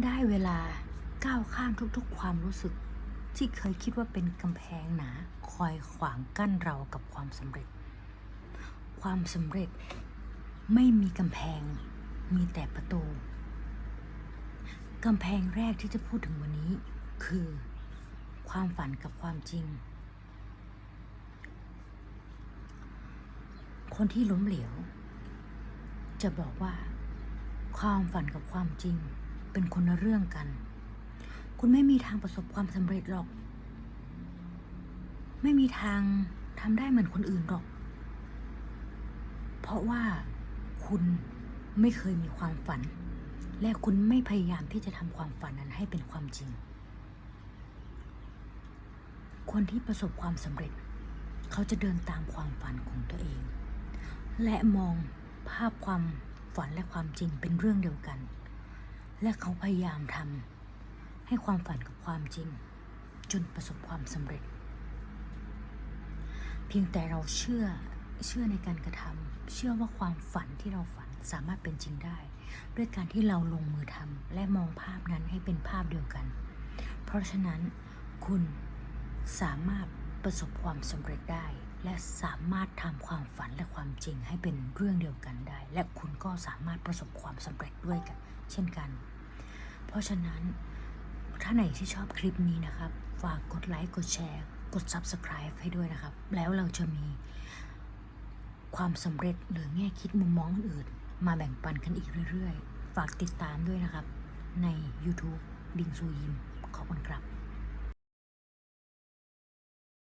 ได้เวลาก้าวข้ามทุกๆ ความรู้สึก ที่เคยคิดว่าเป็นกำแพงหนา คอยขวางกั้นเรากับความสำเร็จ ความสำเร็จไม่มีกำแพงมีแต่ประตู กำแพงแรกที่จะพูดถึงวันนี้ คือ ความฝันกับความจริง คนที่ล้มเหลว จะบอกว่า ความฝันกับความจริง เป็นคนละเรื่องกัน คุณไม่มีทางประสบความสำเร็จหรอก ไม่มีทางทำได้เหมือนคนอื่นหรอก เพราะว่าคุณไม่เคยมีความฝัน และคุณไม่พยายามที่จะทำความฝันนั้นให้เป็นความจริง คนที่ประสบความสำเร็จ เขาจะเดินตามความฝันของตัวเอง และมองภาพความฝันและความจริงเป็นเรื่องเดียวกัน และเขาพยายามทำให้ความฝันกับความจริง จนประสบความสำเร็จ เพียงแต่เราเชื่อเชื่อในการกระทำเชื่อว่าความฝันที่เราฝันสามารถเป็นจริงได้ ด้วยการที่เราลงมือทำและมองภาพนั้นให้เป็นภาพเดียวกัน เพราะฉะนั้นคุณสามารถประสบความสำเร็จได้ และสามารถทำความฝันและความจริงให้เป็นเรื่องเดียวกันได้ และคุณก็สามารถประสบความสำเร็จด้วยกัน เช่นกัน เพราะฉะนั้น ถ้าไหนที่ชอบคลิปนี้นะครับ ฝากกดไลค์กดแชร์ กด Subscribe ให้ด้วยนะครับ แล้วเราจะมีความสำเร็จหรือแง่คิดมุมมองอื่น มาแบ่งปันกันอีกเรื่อย ๆ ฝากติดตามด้วยนะครับ ใน YouTube บิงซูยิมขอบคุณครับ